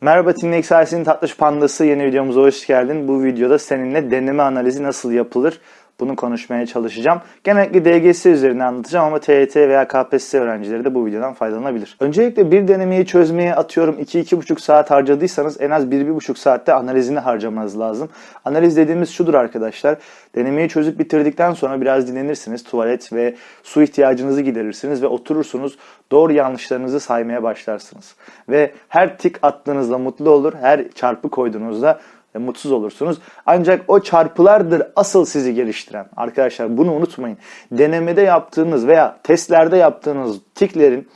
Merhaba Tinlek Sayesinin Tatlış Pandası yeni videomuza hoş geldin. Bu videoda seninle deneme analizi nasıl yapılır bunu konuşmaya çalışacağım. Genellikle DGS üzerine anlatacağım ama TYT veya KPSS öğrencileri de bu videodan faydalanabilir. Öncelikle bir denemeyi çözmeye atıyorum 2-2,5 saat harcadıysanız en az 1-1,5 saatte analizini harcamanız lazım. Analiz dediğimiz şudur arkadaşlar. Denemeyi çözüp bitirdikten sonra biraz dinlenirsiniz. Tuvalet ve su ihtiyacınızı giderirsiniz ve oturursunuz. Doğru yanlışlarınızı saymaya başlarsınız. Ve her tik attığınızda mutlu olur. Her çarpı koyduğunuzda mutsuz olursunuz. Ancak o çarpılardır asıl sizi geliştiren. Arkadaşlar bunu unutmayın. Denemede yaptığınız veya testlerde yaptığınız tiklerin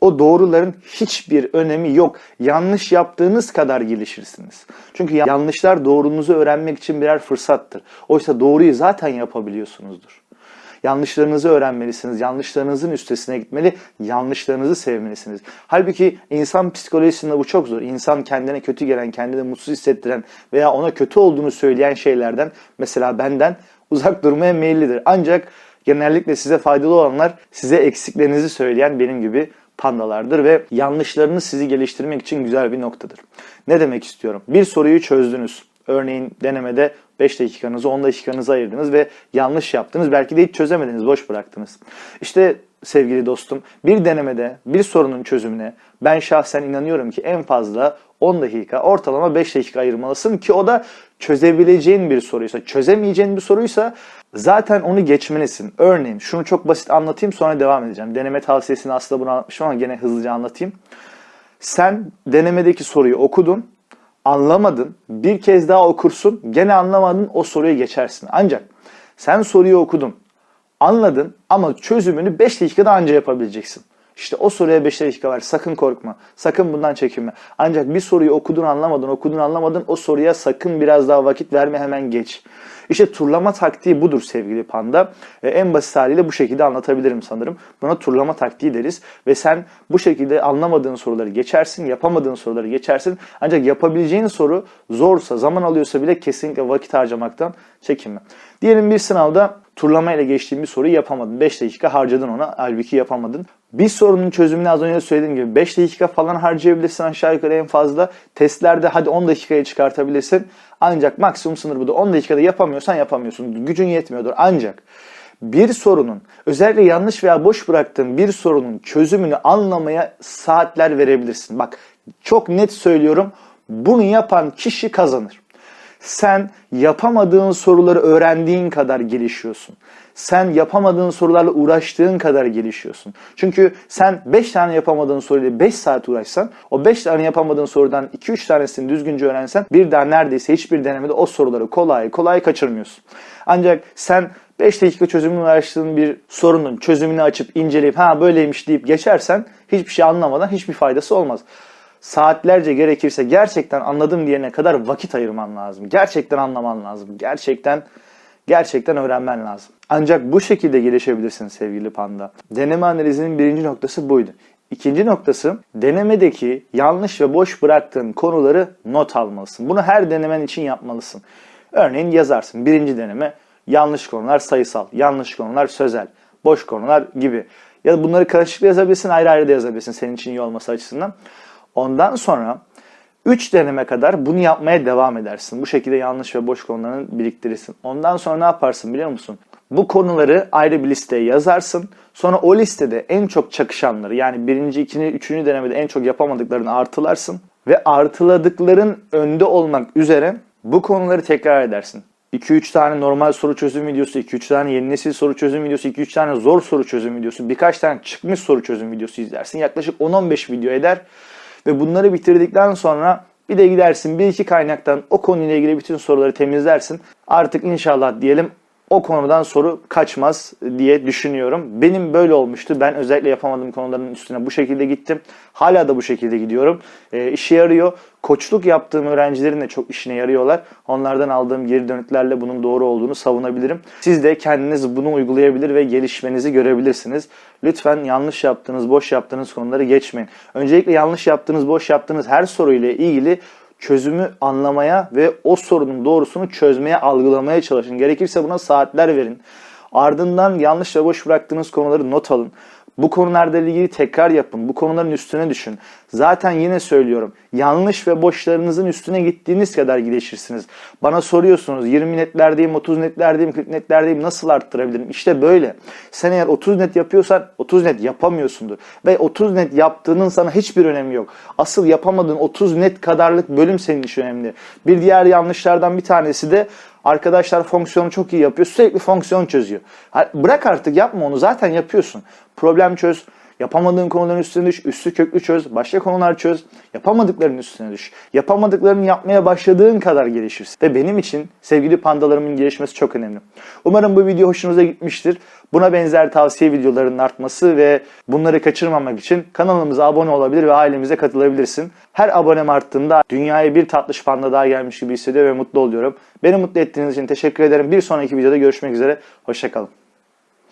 o doğruların hiçbir önemi yok. Yanlış yaptığınız kadar gelişirsiniz. Çünkü yanlışlar doğrunuzu öğrenmek için birer fırsattır. Oysa doğruyu zaten yapabiliyorsunuzdur. Yanlışlarınızı öğrenmelisiniz. Yanlışlarınızın üstesine gitmeli. Yanlışlarınızı sevmelisiniz. Halbuki insan psikolojisinde bu çok zor. İnsan kendine kötü gelen, kendini mutsuz hissettiren veya ona kötü olduğunu söyleyen şeylerden mesela benden uzak durmaya meyillidir. Ancak genellikle size faydalı olanlar size eksiklerinizi söyleyen benim gibi pandalardır ve yanlışlarınız sizi geliştirmek için güzel bir noktadır. Ne demek istiyorum? Bir soruyu çözdünüz. Örneğin denemede 5 dakikanızı 10 dakikanızı ayırdınız ve yanlış yaptınız. Belki de hiç çözemediniz, boş bıraktınız. İşte sevgili dostum bir denemede bir sorunun çözümüne ben şahsen inanıyorum ki en fazla 10 dakika ortalama 5 dakika ayırmalısın ki o da çözebileceğin bir soruysa, çözemeyeceğin bir soruysa zaten onu geçmelisin. Örneğin şunu çok basit anlatayım sonra devam edeceğim. Deneme tavsiyesini aslında bunu anlatmışım ama gene hızlıca anlatayım. Sen denemedeki soruyu okudun, anlamadın, bir kez daha okursun, gene anlamadın o soruyu geçersin. Ancak sen soruyu okudun, anladın ama çözümünü 5 dakikada anca yapabileceksin. İşte o soruya 5 dakika var. Sakın korkma. Sakın bundan çekinme. Ancak bir soruyu okudun anlamadın, okudun anlamadın o soruya sakın biraz daha vakit verme hemen geç. İşte turlama taktiği budur sevgili panda. E, en basit haliyle bu şekilde anlatabilirim sanırım. Buna turlama taktiği deriz. Ve sen bu şekilde anlamadığın soruları geçersin, yapamadığın soruları geçersin. Ancak yapabileceğin soru zorsa, zaman alıyorsa bile kesinlikle vakit harcamaktan çekinme. Diyelim bir sınavda turlama ile geçtiğin bir soruyu yapamadın. 5 dakika harcadın ona, halbuki yapamadın. Bir sorunun çözümünü az önce söylediğim gibi 5 dakika falan harcayabilirsin aşağı yukarı en fazla. Testlerde hadi 10 dakikaya çıkartabilirsin. Ancak maksimum sınır bu da 10 dakikada yapamıyorsan yapamıyorsun. Gücün yetmiyordur. Ancak bir sorunun özellikle yanlış veya boş bıraktığın bir sorunun çözümünü anlamaya saatler verebilirsin. Bak çok net söylüyorum. Bunu yapan kişi kazanır. Sen yapamadığın soruları öğrendiğin kadar gelişiyorsun. Sen yapamadığın sorularla uğraştığın kadar gelişiyorsun. Çünkü sen 5 tane yapamadığın soruyla 5 saat uğraşsan, o 5 tane yapamadığın sorudan 2-3 tanesini düzgünce öğrensen bir daha neredeyse hiçbir denemede o soruları kolay kolay kaçırmıyorsun. Ancak sen 5 dakika çözümünü uğraştığın bir sorunun çözümünü açıp inceleyip ha böyleymiş deyip geçersen hiçbir şey anlamadan hiçbir faydası olmaz saatlerce gerekirse gerçekten anladım diyene kadar vakit ayırman lazım. Gerçekten anlaman lazım. Gerçekten gerçekten öğrenmen lazım. Ancak bu şekilde gelişebilirsin sevgili panda. Deneme analizinin birinci noktası buydu. İkinci noktası denemedeki yanlış ve boş bıraktığın konuları not almalısın. Bunu her denemen için yapmalısın. Örneğin yazarsın. Birinci deneme yanlış konular sayısal, yanlış konular sözel, boş konular gibi. Ya da bunları karışıklı yazabilirsin, ayrı ayrı da yazabilirsin senin için iyi olması açısından. Ondan sonra 3 deneme kadar bunu yapmaya devam edersin. Bu şekilde yanlış ve boş konularını biriktirirsin. Ondan sonra ne yaparsın biliyor musun? Bu konuları ayrı bir listeye yazarsın. Sonra o listede en çok çakışanları yani birinci, ikinci, üçüncü denemede en çok yapamadıklarını artılarsın. Ve artıladıkların önde olmak üzere bu konuları tekrar edersin. 2-3 tane normal soru çözüm videosu, 2-3 tane yeni nesil soru çözüm videosu, 2-3 tane zor soru çözüm videosu, birkaç tane çıkmış soru çözüm videosu izlersin. Yaklaşık 10-15 video eder. Ve bunları bitirdikten sonra bir de gidersin bir iki kaynaktan o konuyla ilgili bütün soruları temizlersin. Artık inşallah diyelim o konudan soru kaçmaz diye düşünüyorum. Benim böyle olmuştu. Ben özellikle yapamadığım konuların üstüne bu şekilde gittim. Hala da bu şekilde gidiyorum. E, işe yarıyor. Koçluk yaptığım öğrencilerin de çok işine yarıyorlar. Onlardan aldığım geri dönütlerle bunun doğru olduğunu savunabilirim. Siz de kendiniz bunu uygulayabilir ve gelişmenizi görebilirsiniz. Lütfen yanlış yaptığınız, boş yaptığınız konuları geçmeyin. Öncelikle yanlış yaptığınız, boş yaptığınız her soruyla ilgili çözümü anlamaya ve o sorunun doğrusunu çözmeye, algılamaya çalışın. Gerekirse buna saatler verin. Ardından yanlış ve boş bıraktığınız konuları not alın. Bu konularla ilgili tekrar yapın. Bu konuların üstüne düşün. Zaten yine söylüyorum. Yanlış ve boşlarınızın üstüne gittiğiniz kadar gelişirsiniz. Bana soruyorsunuz 20 netlerdeyim, 30 netlerdeyim, 40 netlerdeyim nasıl arttırabilirim? İşte böyle. Sen eğer 30 net yapıyorsan 30 net yapamıyorsundur. Ve 30 net yaptığının sana hiçbir önemi yok. Asıl yapamadığın 30 net kadarlık bölüm senin için önemli. Bir diğer yanlışlardan bir tanesi de Arkadaşlar fonksiyonu çok iyi yapıyor. Sürekli fonksiyon çözüyor. Bırak artık yapma onu zaten yapıyorsun. Problem çöz. Yapamadığın konuların üstüne düş. Üstü köklü çöz. Başka konular çöz. Yapamadıklarının üstüne düş. Yapamadıklarını yapmaya başladığın kadar gelişirsin. Ve benim için sevgili pandalarımın gelişmesi çok önemli. Umarım bu video hoşunuza gitmiştir. Buna benzer tavsiye videolarının artması ve bunları kaçırmamak için kanalımıza abone olabilir ve ailemize katılabilirsin. Her abonem arttığında dünyaya bir tatlış panda daha gelmiş gibi hissediyor ve mutlu oluyorum. Beni mutlu ettiğiniz için teşekkür ederim. Bir sonraki videoda görüşmek üzere. Hoşçakalın.